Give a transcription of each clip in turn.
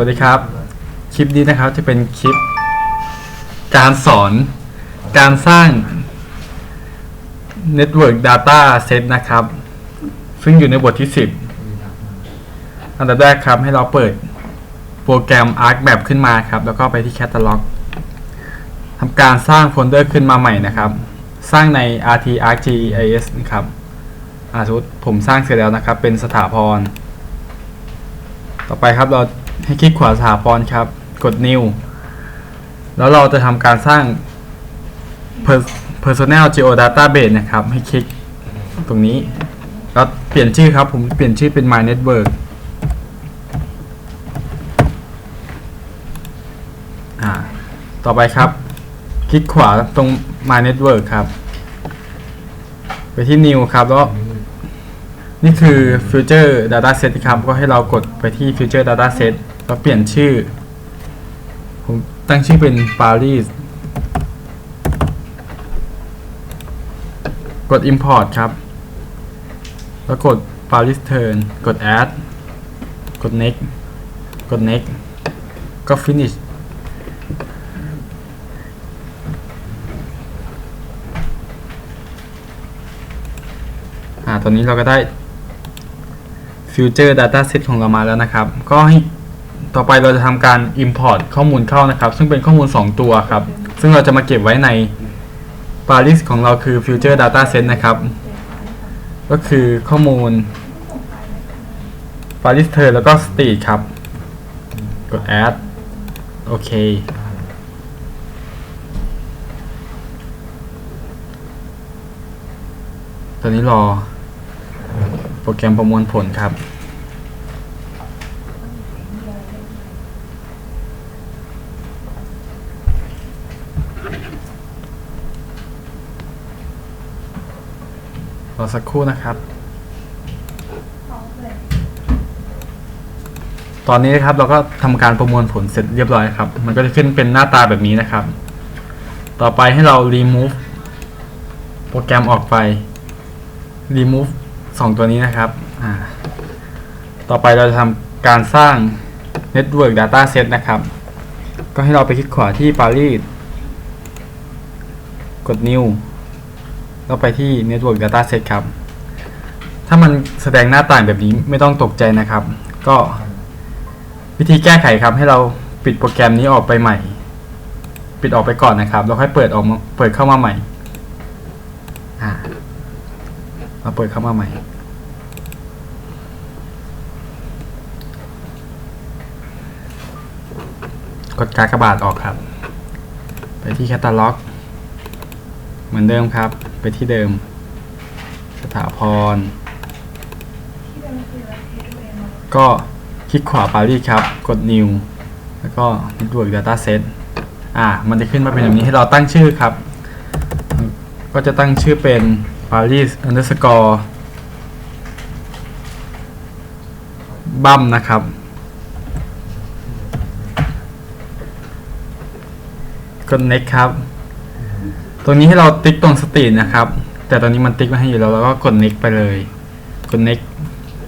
วัสดีครับ คลิปนี้นะครับจะเป็นคลิป การสอน การสร้าง Network Data Set นะครับ ซึ่งอยู่ในบทที่ 10 อันดับแรกครับให้เราเปิดโปรแกรม ArcMap ขึ้นมาครับ แล้วก็ไปที่ Catalog ทำการสร้างโฟลเดอร์ขึ้นมาใหม่นะครับ สร้างใน rt arcgis นะครับอาสมมติผมสร้างเสร็จแล้วนะครับ เป็นสถาพร ต่อไปครับเรา ให้คลิกขวาสถาพรครับ กด new แล้วเราจะทำการสร้าง personal geo database นะครับ ให้คลิกตรงนี้แล้วเปลี่ยนชื่อครับ ผมเปลี่ยนชื่อเป็น my network ต่อไปครับ คลิกขวาตรง my network ครับ ไปที่ new ครับแล้วนี่คือ future data set ครับ ก็ให้เรากดไปที่ future data set แล้วเปลี่ยนชื่อ ผมตั้งชื่อเป็น Paris กด import ครับ แล้วกด Paris turn กด add กด next กด next ก็ finish อ่า ตอนนี้เราก็ได้ Future Data Set ของเรามาแล้วนะครับ ก็ให้ ต่อไปเราจะทำการ Import ข้อมูลเข้านะครับ ซึ่งเป็นข้อมูล 2 ตัวครับ ซึ่งเราจะมาเก็บไว้ใน Paris ของเราคือ Future Data Set นะครับ ก็คือข้อมูล Paris Turn แล้วก็ Street ครับ กด Add โอเคตอนนี้รอ โปรแกรมประมวลผลครับ รอสักครู่นะครับ ตอนนี้นะครับเราก็ทำการประมวลผลเสร็จเรียบร้อยครับ มันก็จะขึ้นเป็นหน้าตาแบบนี้นะครับ ต่อไปให้เรา remove โปรแกรมออกไป remove สองตัวนี้นะครับ ต่อไปเราจะทำการสร้าง network data set นะครับ ก็ให้เราไปคลิกขวาที่ Paris กด new แล้วไปที่ network data set ครับ ถ้ามันแสดงหน้าต่างแบบนี้ไม่ต้องตกใจนะครับ ก็วิธีแก้ไขครับ ให้เราปิดโปรแกรมนี้ออกไปใหม่ ปิดออกไปก่อนนะครับ แล้วค่อยเปิดออกมาเปิดเข้ามาใหม่อ่าเราเปิดเข้ามาใหม่ กดการกระบาทออกครับ ไปที่แคตตาล็อก เหมือนเดิมครับ ไปที่เดิม สถาพร ก็คลิกขวาปารีสครับ กด new แล้วก็ network data set อ่า มันจะขึ้นมาเป็นแบบนี้ให้เราตั้งชื่อครับ ก็จะตั้งชื่อเป็น paris underscore บัมนะครับ กด next ครับ ตรงนี้ให้เราติ๊กตรงสตรีทนะครับ แต่ตอนนี้มันติ๊กมาให้อยู่แล้วเราก็กด next ไปเลย กด next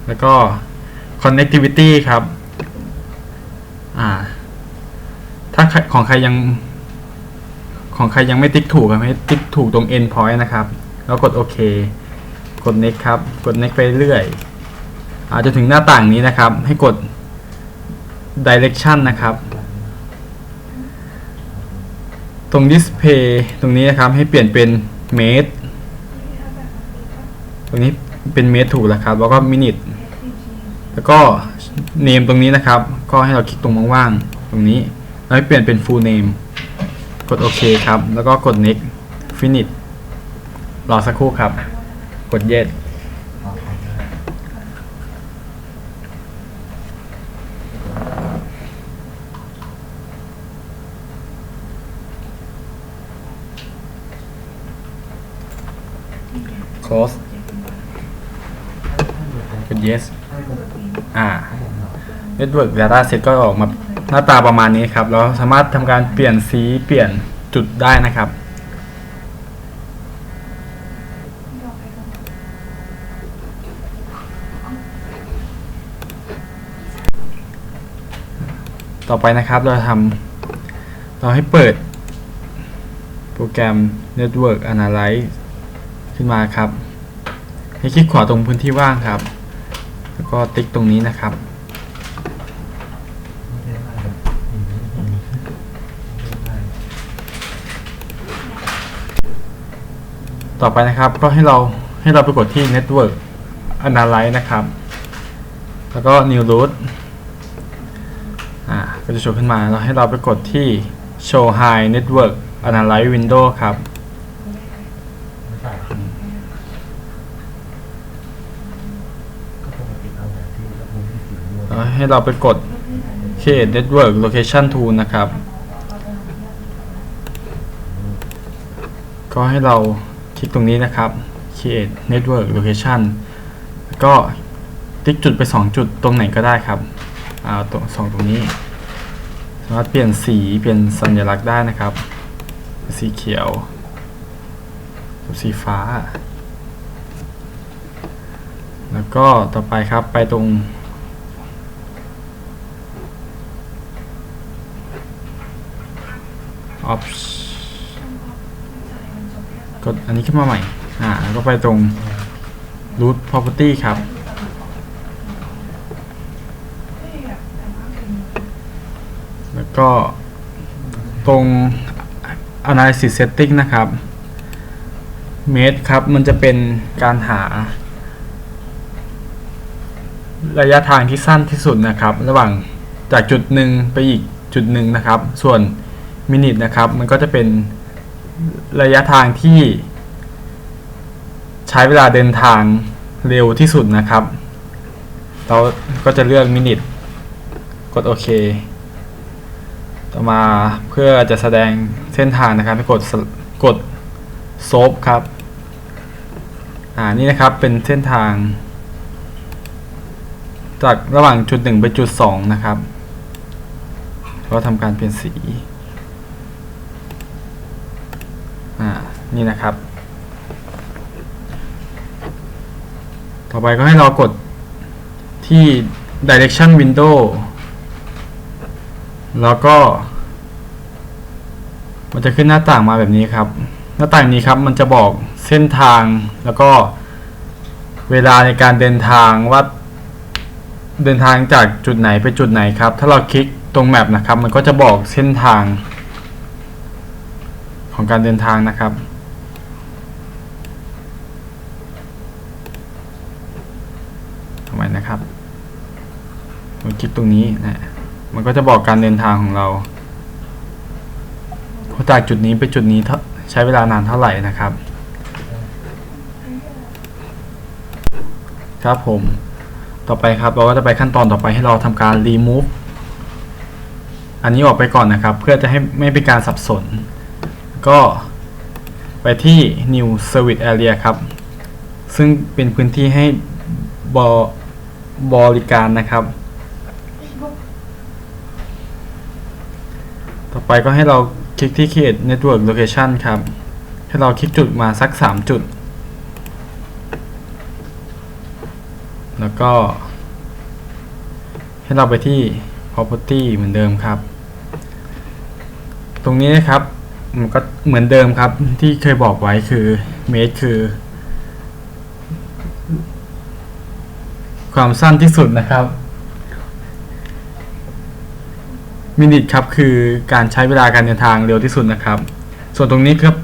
แล้วก็ connectivity ครับ อ่า ถ้าของใครยัง ของใครยังไม่ติ๊กถูกครับให้ติ๊กถูกตรง end point นะครับ แล้วกดโอเค กด next ครับ กด next ไปเรื่อยอาจจะถึงหน้าต่างนี้นะครับ ให้กด direction นะครับ ตรง display ตรงนี้นะครับให้เปลี่ยนเป็น mate ตรงนี้เป็น mate ถูกแล้วครับ แล้วก็ minute แล้วก็ name ตรงนี้นะครับ ก็ให้เราคลิกตรงว่างๆตรงนี้แล้วให้เปลี่ยนเป็น full name กดโอเคครับ แล้วก็กด next finish รอสักครู่ครับ กด yes close กด yes อ่า Network Data Set ก็ออกมาหน้าตาประมาณนี้ครับ เราสามารถทำการเปลี่ยนสีเปลี่ยนจุดได้นะครับ ต่อไปนะครับเราทำเราให้เปิด โปรแกรม Network Analyze ขึ้นมาครับ ให้คลิกขวาตรงพื้นที่ว่างครับ แล้วก็ติ๊กตรงนี้นะครับ ต่อไปนะครับก็ให้เราให้เราไปกดที่ Network Analyze นะครับ แล้วก็ New Root อ่าก็จะโชว์ขึ้นมาแล้วให้เราไปกดที่ Show High Network Analyze Window ครับ ให้เราไปกด Create Network Location Tool นะครับ ก็ให้เราคลิกตรงนี้นะครับ Create Network Location ก็ติ๊กจุดไป 2 จุดตรงไหนก็ได้ครับเอาตรงสองตรงนี้สามารถเปลี่ยนสีเปลี่ยนสัญลักษณ์ได้นะครับ สีเขียวกับสีฟ้า แล้วก็ต่อไปครับไปตรง Ops กดอันนี้ขึ้นมาใหม่ อ่าแล้วก็ไปตรง root property ครับ แล้วก็ตรง analysis setting นะครับ mate ครับ มันจะเป็นการหา ระยะทางที่สั้นที่สุดนะครับ ระหว่างจากจุดหนึ่งไปอีกจุดหนึ่งนะครับ ส่วน minute นะครับ มันก็จะเป็นระยะทางที่ใช้เวลาเดินทางเร็วที่สุดนะครับ เราก็จะเลือก minute กดโอเค ต่อมาเพื่อจะแสดงเส้นทางนะครับให้กดกดโซฟครับ อ่า นี่นะครับเป็นเส้นทาง จากระหว่างจุดหนึ่งไปจุดสองนะครับ ก็ทำการเปลี่ยนสี อ่า นี่นะครับ ต่อไปก็ให้เรากดที่ direction window แล้วก็ มันจะขึ้นหน้าต่างมาแบบนี้ครับ หน้าต่างนี้ครับมันจะบอกเส้นทางแล้วก็เวลาในการเดินทางว่าเดินทางจากจุดไหนไปจุดไหนครับ ถ้าเราคลิกตรงแมปนะครับ มันก็จะบอกเส้นทางของการเดินทางนะครับ ทำไมนะครับเรา คลิกตรงนี้นะ มันก็จะบอกการเดินทางของเราว่าจากจุดนี้ไปจุดนี้ใช้เวลานานเท่าไหร่นะครับ ครับผม ต่อไปครับเราก็จะไปขั้นตอนต่อไปให้เราทำการ remove อันนี้ออกไปก่อนนะครับ เพื่อจะให้ไม่เป็นการสับสน ก็ไปที่ new service area ครับ ซึ่งเป็นพื้นที่ให้บบริการนะครับ ต่อไปก็ให้เราคลิกที่ create network location ครับ ให้เราคลิกจุดมาสัก 3 จุด แล้วก็ ให้เราไปที่ property เหมือนเดิมครับ ตรงนี้นะครับ มันก็เหมือนเดิมครับที่เคยบอกไว้คือ mate คือ ความสั้นที่สุดนะครับ มินิทครับคือการใช้เวลาการเดินทางเร็วที่สุดนะครับ ส่วนตรงนี้ครับ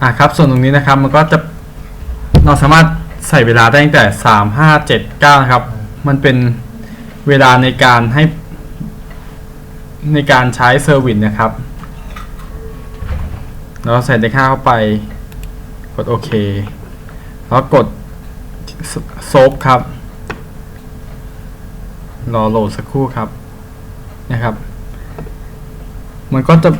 อ่าครับ ส่วนตรงนี้นะครับมันก็จะเราสามารถใส่เวลาได้ตั้งแต่สามห้าเจ็ดเก้านะครับ มันเป็นเวลาในการให้ในการใช้เซอร์วิสนะครับเราใส่เลขห้าเข้าไป กดโอเค แล้วกดโซฟครับ รอโหลดสักครู่ครับนะครับ มันก็จะ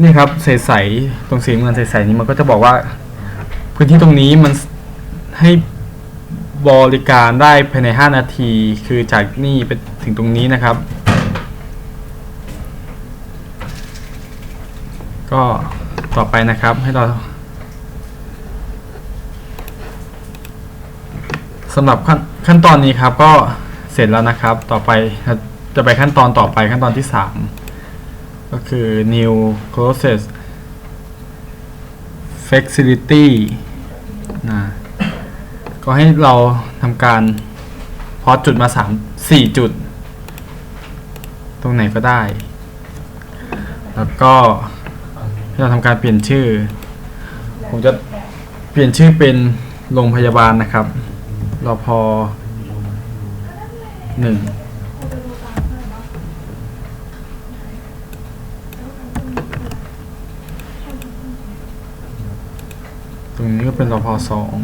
นี่ครับใสๆตรงสีเงินใสๆนี้มันก็จะบอกว่า พื้นที่ตรงนี้มันให้บริการได้ภายใน 5 นาที คือจากนี่ไปถึงตรงนี้นะครับ ก็ต่อไปนะครับให้เราสำหรับขั้นขั้นตอนนี้ครับก็ เสร็จแล้วนะครับ ต่อไปจะไปขั้นตอนต่อไปขั้นตอนที่ 3 ก็คือ new process flexibility นะก็ให้เราทำการพอจุดมา 3 4 จุด ตรงไหนก็ได้ แล้วก็ให้เราทำการเปลี่ยนชื่อ ผมจะเปลี่ยนชื่อเป็นโรงพยาบาลนะครับรอพอ หนึ่งตรงนี้ก็เป็นรอพสอง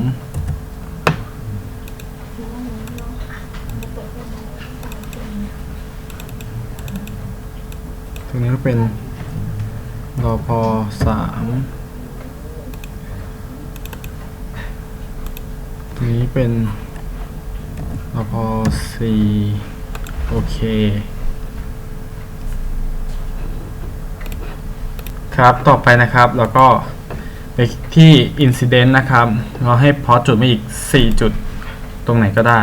ตรงนี้ก็เป็นรอพสามตรงนี้เป็น รพสี่โอเคครับ ต่อไปนะครับแล้วก็ไปที่ incident นะครับ เราให้พอจุดมาอีก 4 จุดตรงไหนก็ได้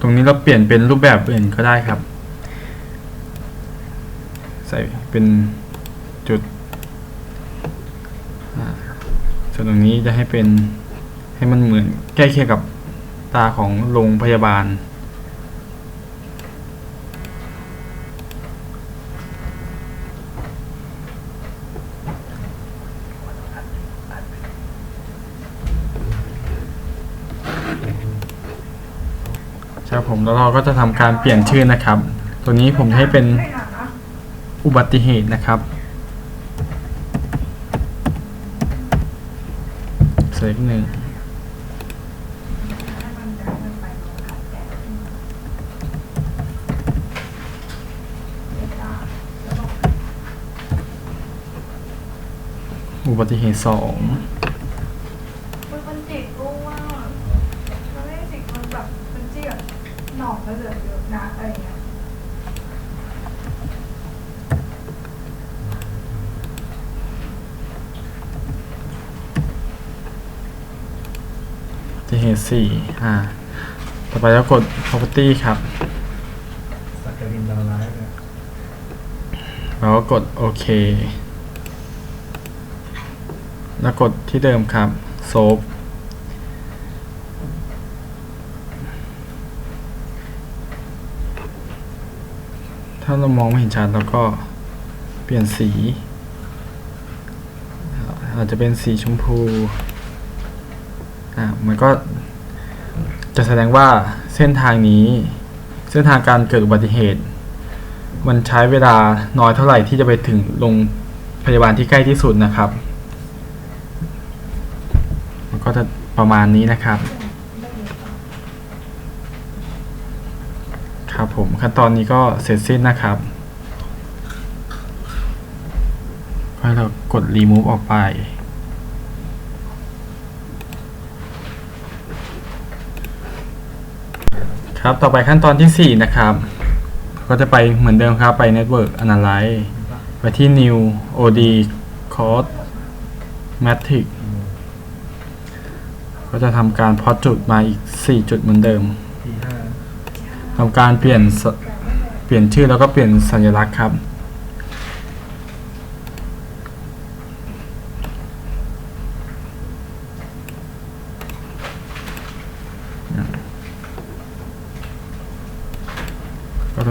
ตรงนี้เราเปลี่ยนเป็นรูปแบบอื่นก็ได้ครับ ใส่เป็นจุด ส่วนตรงนี้จะให้เป็นให้มันเหมือนใกล้เคียงกับตาของโรงพยาบาล ครับผมแล้วเราก็จะทำการเปลี่ยนชื่อนะครับ ตัวนี้ผมให้เป็นอุบัติเหตุนะครับ เซฟหนึ่งอุบัติเหตุสองมันมันจิกรู้ว่ามันไม่ได้จิกมันแบบมันจิกแบบหนอกแล้วเหลือเยอะนะอะไรเงี้ย อุบัติเหตุ สี่อ่า ต่อไปแล้วกด property ครับแล้วก็กดโอเค แล้วกดที่เดิมครับโซฟถ้าเรามองไม่เห็นชัดเราก็เปลี่ยนสี อาจจะเป็นสีชมพู อ่ามันก็จะแสดงว่าเส้นทางนี้ เส้นทางการเกิดอุบัติเหตุ มันใช้เวลาน้อยเท่าไหร่ที่จะไปถึงโรงพยาบาลที่ใกล้ที่สุดนะครับ มันก็จะประมาณนี้นะครับครับผมขั้นตอนนี้ก็เสร็จสิ้นนะครับให้เรากด remove ออกไป ครับ ต่อไปขั้นตอนที่ 4 นะครับ ก็จะไปเหมือนเดิมครับ ไป Network Analyze ไปที่ New OD Code Matrix ก็จะทำการพอจุดมาอีก 4 จุดเหมือนเดิมทำการเปลี่ยนเปลี่ยนชื่อแล้วก็เปลี่ยนสัญลักษณ์ครับ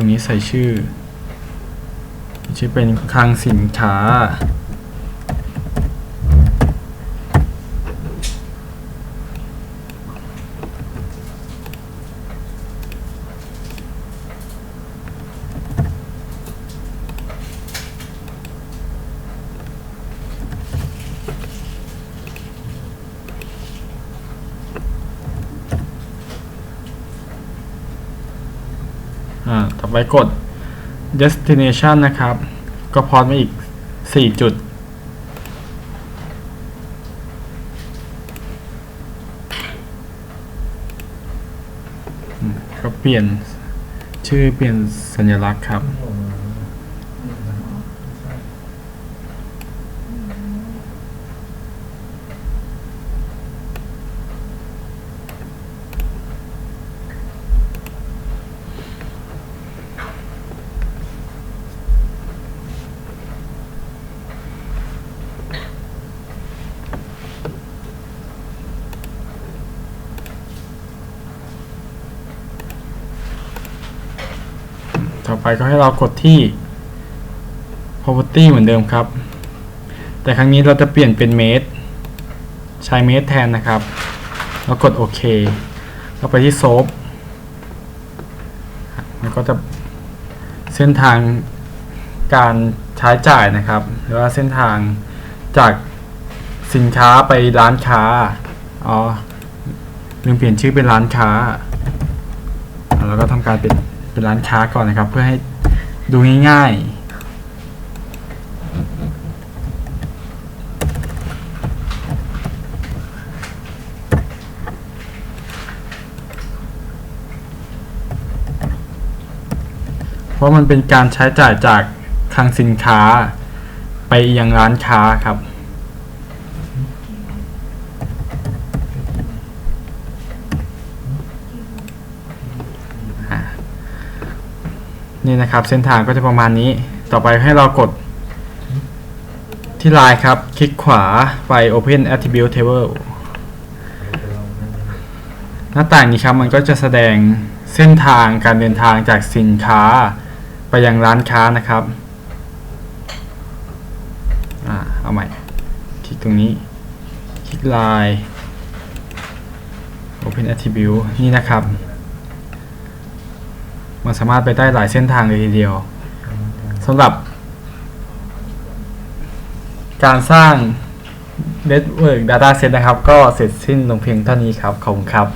รงนี้ใส่ชื่อ ชื่อเป็นคลังสินค้า อ่าต่อไปกด destination นะครับ ก็พอดมาอีก 4 จุด ก็เปลี่ยนชื่อเปลี่ยนสัญลักษณ์ครับ โอ้โห ไปก็ให้เรากดที่ property เหมือนเดิมครับ แต่ครั้งนี้เราจะเปลี่ยนเป็นเมตรใช้เมตรแทนนะครับ แล้วกดโอเคแล้วไปที่โซฟมันก็จะเส้นทางการใช้จ่ายนะครับ หรือว่าเส้นทางจากสินค้าไปร้านค้า อ๋อลืมเปลี่ยนชื่อเป็นร้านค้า แล้วก็ทำการเป็น เป็นร้านค้าก่อนนะครับ เพื่อให้ดูง่ายๆ เพราะมันเป็นการใช้จ่ายจากคลังสินค้าไปยังร้านค้าครับ นี่นะครับ เส้นทางก็จะประมาณนี้ ต่อไปให้เรากด ที่ไลน์ครับ คลิกขวาไป Open Attribute Table หน้าต่างนี้ครับมันก็จะแสดงเส้นทางการเดินทางจากสินค้า ไปยังร้านค้านะครับอ่าเอาใหม่ คลิกตรงนี้ คลิกไลน์ Open Attribute นี่นะครับ มันสามารถไปได้หลายเส้นทางเลยทีเดียวสำหรับ การสร้าง Network Data Set นะครับ ก็เสร็จสิ้นลงเพียงเท่านี้ครับ ขอบคุณครับ